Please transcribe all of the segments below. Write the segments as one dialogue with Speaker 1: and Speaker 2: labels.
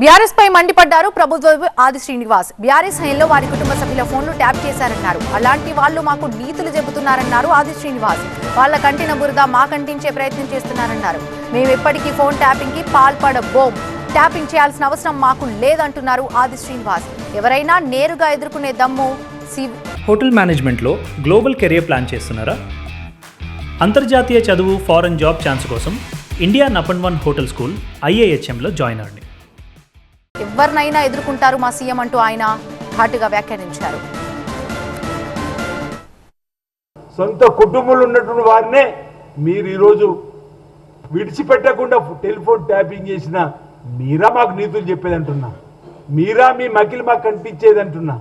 Speaker 1: BRS పై మండిపడ్డారు ప్రభుత్వ ఆది శ్రీనివాస్. బీఆర్ఎస్ హయంలో వారి కుటుంబ సభ్యుల ఫోన్లు ట్యాప్ చేశారన్నారు. అలాంటి వాళ్ళు మాకు నీతులు చెబుతున్నారన్నారు ఆది శ్రీనివాస్. వాళ్ళ కంటిన బురద మా కంటించే ప్రయత్నం చేస్తున్నారన్నారు. మేము ఎప్పటికీ ఫోన్ ట్యాపింగ్కి పాల్పడబోం. ట్యాపింగ్ చేయాల్సిన అవసరం మాకు లేదంటున్నారు ఆది శ్రీనివాస్. ఎవరైనా నేరుగా ఎదుర్కొనే దమ్ము సి-
Speaker 2: హోటల్ మేనేజ్మెంట్లో గ్లోబల్ కెరియర్ ప్లాన్ చేస్తున్నారా? అంతర్జాతీయ చదువు ఫారెన్ జాబ్ ఛాన్స్ కోసం ఇండియా నపన్ వన్ హోటల్ స్కూల్ ఐఏహెచ్ఎంలో జాయిన్ అవ్వండి.
Speaker 1: ఎవరినైనా ఎదుర్కొంటారు మా సీఎం అంటూ ఆయన ఘాటుగా వ్యాఖ్యానించారు.
Speaker 3: సొంత కుటుంబంలో ఉన్నటువంటి వారినే మీరు ఈరోజు విడిచిపెట్టకుండా టెలిఫోన్ ట్యాపింగ్ చేసిన మీరా మాకు నీతులు చెప్పేది అంటున్నా మీరా మీ మకిలి మాకు కనిపించేది అంటున్నా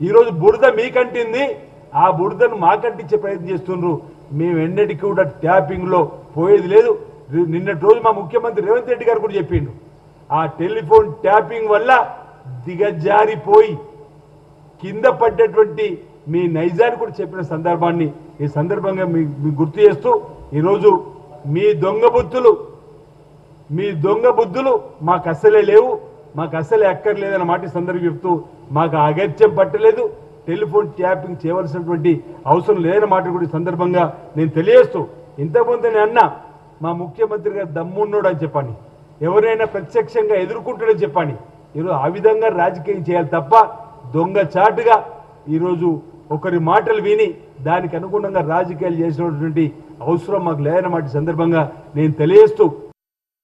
Speaker 3: ఈరోజు బురద మీకంటింది ఆ బురదను మాకంటించే ప్రయత్నం చేస్తున్నారు మేము ఎన్నటికీ కూడా ట్యాపింగ్లో పోయేది లేదు. నిన్నటి రోజు మా ముఖ్యమంత్రి రేవంత్ రెడ్డి గారు కూడా చెప్పిండు. ఆ టెలిఫోన్ ట్యాపింగ్ వల్ల దిగజారిపోయి కింద పడ్డటువంటి మీ నైజాన్ని కూడా చెప్పిన సందర్భాన్ని ఈ సందర్భంగా మీ గుర్తు చేస్తూ ఈరోజు మీ దొంగ బుద్ధులు మీ దొంగ బుద్ధులు మాకు అస్సలే లేవు మాకు అసలే అక్కర్లేదన్న మాట సందర్భం చెప్తూ మాకు అగత్యం పట్టలేదు టెలిఫోన్ ట్యాపింగ్ చేయవలసినటువంటి అవసరం లేదన్న మాట కూడా సందర్భంగా నేను తెలియజేస్తూ ఇంతకుముందు నేను అన్నా మా ముఖ్యమంత్రి గారు దమ్మున్నోడు అని చెప్పాను. ఎవరైనా ప్రత్యక్షంగా ఎదుర్కొంటాడని చెప్పండి. ఈరోజు ఆ విధంగా రాజకీయం చేయాలి తప్ప దొంగ చాటుగా ఈరోజు ఒకరి మాటలు విని దానికి అనుగుణంగా రాజకీయాలు చేసినటువంటి అవసరం మాకు లేదన్నమాట సందర్భంగా నేను తెలియజేస్తూ